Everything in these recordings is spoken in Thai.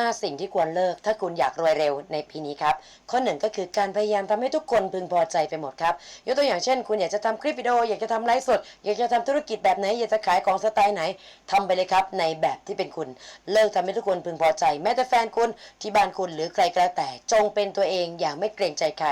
5 สิ่งที่ควรเลิก ถ้าคุณอยากรวยเร็วในปีนี้ครับ ข้อหนึ่งก็คือการพยายามทำให้ทุกคนพึงพอใจไปหมดครับยกตัวอย่างเช่น คุณอยากจะทำคลิปวิดีโออยากจะทำไลฟ์สด อยากจะทำธุรกิจแบบไหน อยากจะขายของสไตล์ไหนทำไปเลยครับ ในแบบที่เป็นคุณ เลิกทำให้ทุกคนพึงพอใจ แม้แต่แฟนคุณที่บ้านคุณหรือใครก็แล้วแต่จงเป็นตัวเองอย่างไม่เกรงใจใคร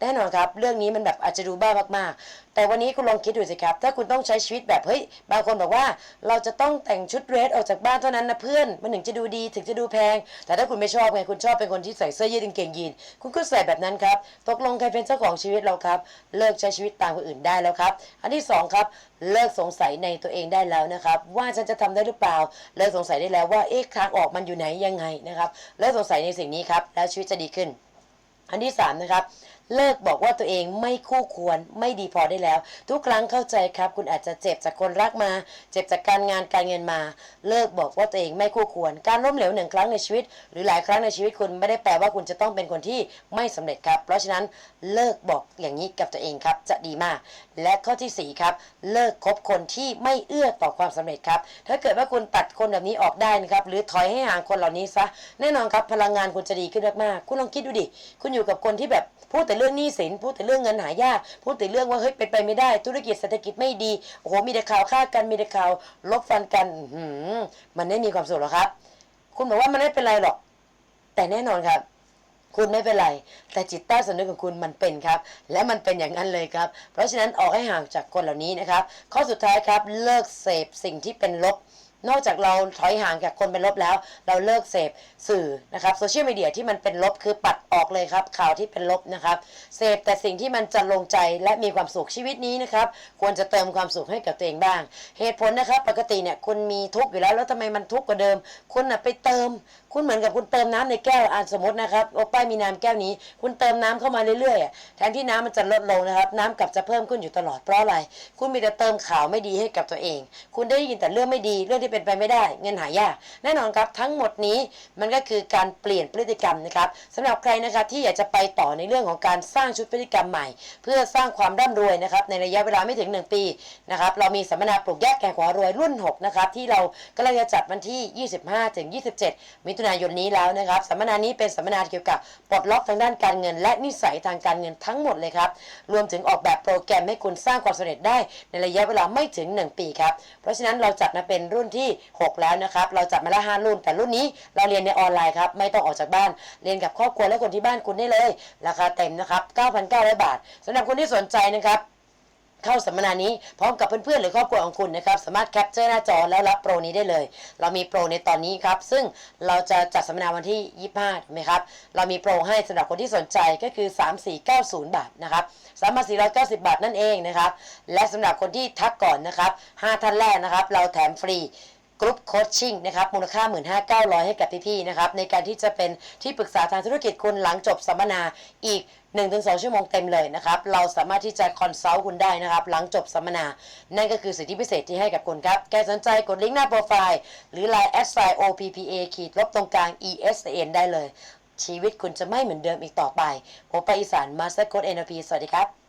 แน่นอนครับเรื่องนี้มันแบบอาจจะดูบ้ามากๆ แต่วันนี้คุณลองคิดดูสิครับ ถ้าคุณต้องใช้ชีวิตแบบเฮ้ยบางคนบอกว่า เราจะต้องแต่งชุดเรสออกจากบ้านเท่านั้นนะเพื่อนมันถึงจะดูดีถึงจะดูแพงแต่ถ้าคุณไม่ชอบไงคุณชอบเป็นคนที่ใส่เสื้อยืดกางเกงยีนคุณก็ใส่แบบนั้นครับตกลงใครเป็นเจ้าของชีวิตเราครับ เลิกใช้ชีวิตตามคนอื่นได้แล้วครับ อันที่สองครับเลิกสงสัยในตัวเองได้แล้วนะครับว่าฉันจะทำได้หรือเปล่า เลิกสงสัยได้แล้วว่าเอ๊ะทางออกมันอยู่ไหนยังไงนะครับเลิกสงสัยในสิ่งนี้ครับแล้วชีวิตจะดีขึ้น อันที่สามนะครับ เลิกบอกว่าตัวเองไม่คู่ควรไม่ดีพอได้แล้ว ทุกครั้งเข้าใจครับ คุณอาจจะเจ็บจากคนรักมา เจ็บจากการงานการเงินมา เลิกบอกว่าตัวเองไม่คู่ควร การล้มเหลวหนึ่งครั้งในชีวิต หรือหลายครั้งในชีวิตคุณไม่ได้แปลว่าคุณจะต้องเป็นคนที่ไม่สำเร็จครับ เพราะฉะนั้นเลิกบอกอย่างนี้กับตัวเองครับ จะดีมาก และข้อที่สี่ครับ เลิกคบคนที่ไม่เอื้อต่อความสำเร็จครับถ้าเกิดว่าคุณตัดคนแบบนี้ออกได้นะครับหรือถอยให้ห่างคนเหล่านี้ซะแน่นอนครับพลังงานคุณจะดีขึ้นมากๆคุณลองคิดดูดิคุณอยู่กับคนที่แบบพูดแต่เรื่องหนี้สินพูดแต่เรื่องเงินหายากพูดแต่เรื่องว่าเฮ้ยเป็นไปไม่ได้ ธุรกิจเศรษฐกิจไม่ดีโอ้โหมีแต่ข่าวฆ่ากันมีแต่ข่าวลบฟันกันหือมันไม่มีความสุขหรอกครับ คุณบอกว่ามันไม่เป็นไรหรอก แต่แน่นอนครับคุณไม่เป็นไร แต่จิตใต้สำนึกของคุณมันเป็นครับ และมันเป็นอย่างนั้นเลยครับ เพราะฉะนั้นออกให้ห่างจากคนเหล่านี้นะครับ ข้อสุดท้ายครับเลิกเสพสิ่งที่เป็นลบ นอกจากเราถอยห่างจากคนเป็นลบแล้ว เราเลิกเสพสื่อนะครับโซเชียลมีเดียที่มันเป็นลบคือปัดออกเลยครับ ข่าวที่เป็นลบนะครับเสพแต่สิ่งที่มันจะลงใจและมีความสุขชีวิตนี้นะครับ ควรจะเติมความสุขให้กับตัวเองบ้าง เหตุผลนะครับ ปกติเนี่ยคุณมีทุกข์อยู่แล้ว แล้วทำไมมันทุกข์กว่าเดิม คุณน่ะไปเติม คุณเหมือนกับคุณเติมน้ำในแก้วอ่านสมมตินะครับโอป้ายมีน้ำแก้วนี้ คุณเติมน้ำเข้ามาเรื่อยๆแทนที่น้ำมันจะลดลงนะครับ น้ำกลับจะเพิ่มขึ้นอยู่ตลอดเพราะอะไร คุณมีแต่เติมข่าวไม่ดีให้กับตัวเอง คุณได้ยินแต่เรื่องไม่ดีเรื่องที่เป็นไปไม่ได้ เงินหายากแน่นอนครับทั้งหมดนี้มันก็คือการเปลี่ยนพฤติกรรมนะครับสำหรับใครนะครับที่อยากจะไปต่อในเรื่องของการสร้างชุดพฤติกรรมใหม่ เพื่อสร้างความร่ำรวยนะครับในระยะเวลาไม่ถึง 1 ปีนะครับเรามีสัมมนาปลูกแยกแก่ขวารวยรุ่น6นะครับที่เรากำลังจะจัดวันที่ 25ถึง27 มิถุนายนนี้แล้วนะครับสัมมนานี้เป็นสัมมนาเกี่ยวกับปลดล็อกทางด้านการเงิน และนิสัยทางการเงินทั้งหมดเลยครับรวมถึงออกแบบโปรแกรมให้คุณสร้างความสำเร็จได้ในระยะเวลาไม่ถึง 1 ปีครับเพราะฉะนั้นเราจัดมาเป็นรุ่นที่6 แล้วนะครับ เราจัดมาแล้วห้ารุ่น แต่รุ่นนี้เราเรียนในออนไลน์ครับ ไม่ต้องออกจากบ้าน เรียนกับครอบครัวและคนที่บ้านคุณได้เลย ราคาเต็มนะครับ 9,900 บาทสำหรับคนที่สนใจนะครับ เข้าสัมมนานี้พร้อมกับเพื่อนๆ หรือครอบครัวของคุณนะครับ สามารถแคปเจอร์หน้าจอแล้วรับโปรนี้ได้เลย เรามีโปรในตอนนี้ครับ ซึ่งเราจะจัดสัมมนาวันที่ 25ถูกไหมครับ เรามีโปรให้สำหรับคนที่สนใจก็คือ 3490 บาทนะครับ3490 บาทนั่นเองนะครับ และสำหรับคนที่ทักก่อนนะครับ 5 ท่านแรกนะครับ เราแถมฟรี กรุ๊ปโคชชิ่งนะครับมูลค่า 15,900 ให้กับพี่ๆนะครับในการที่จะเป็นที่ปรึกษาทางธุรกิจคุณหลังจบสัมมนาอีก 1-2 ชั่วโมงเต็มเลยนะครับเราสามารถที่จะคอนซัลท์คุณได้นะครับหลังจบสัมมนา นั่นก็คือสิทธิพิเศษที่ให้กับคุณครับแกสนใจกดลิงก์หน้าโปรไฟล์ หรือ Line s i OPPA ขีดลบตรงกลาง ESN ได้เลย ชีวิตคุณจะไม่เหมือนเดิมอีกต่อไปผมไปอีสานมาสเตอร์โค้ด NLP สวัสดีครับ